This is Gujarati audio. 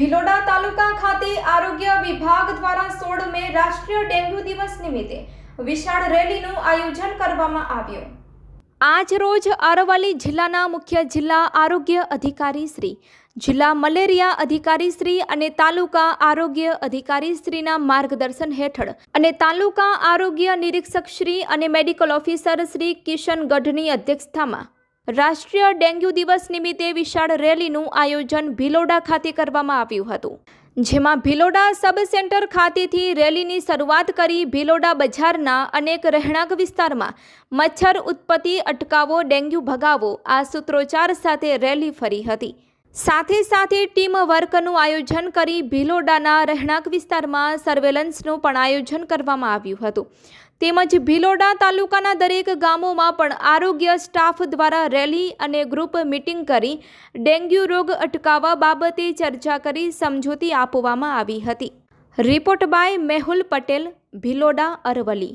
ભિલોડા તાલુકા ખાતે આરોગ્ય વિભાગ દ્વારા સોળ મે રાષ્ટ્રીય ડેન્ગ્યુ દિવસ નિમિત્તે વિશાળ રેલીનું આયોજન કરવામાં આવ્યું. આજ રોજ અરવલ્લી જિલ્લાના મુખ્ય જિલ્લા આરોગ્ય અધિકારી શ્રી, જિલ્લા મલેરિયા અધિકારી શ્રી અને તાલુકા આરોગ્ય અધિકારી શ્રીના માર્ગદર્શન હેઠળ અને તાલુકા આરોગ્ય નિરીક્ષક શ્રી અને મેડિકલ ઓફિસર શ્રી કિશન ગઢની અધ્યક્ષતામાં રાષ્ટ્રીય ડેન્ગ્યુ દિવસ નિમિત્તે વિશાળ રેલીનું આયોજન ભિલોડા ખાતે કરવામાં આવ્યું હતું. જેમાં ભિલોડા સબ સેન્ટર ખાતેથી રેલીની શરૂઆત કરી ભિલોડા બજારના અનેક રહેણાંક વિસ્તારમાં મચ્છર ઉત્પત્તિ, અટકાવો, ડેન્ગ્યુ ભગાવો આ સૂત્રોચ્ચાર સાથે રેલી ફરી હતી. સાથે સાથે ટીમ વર્કનું આયોજન કરી ભિલોડાના રહેણાંક વિસ્તારમાં સર્વેલન્સનું પણ આયોજન કરવામાં આવ્યું હતું. તેમજ ભિલોડા તાલુકાના દરેક ગામોમાં પણ આરોગ્ય સ્ટાફ દ્વારા રેલી અને ગ્રુપ મિટિંગ કરી ડેન્ગ્યુ રોગ અટકાવવા બાબતે ચર્ચા કરી સમજૂતી આપવામાં આવી હતી. Report by Mehul Patel, Bhiloda Aravalli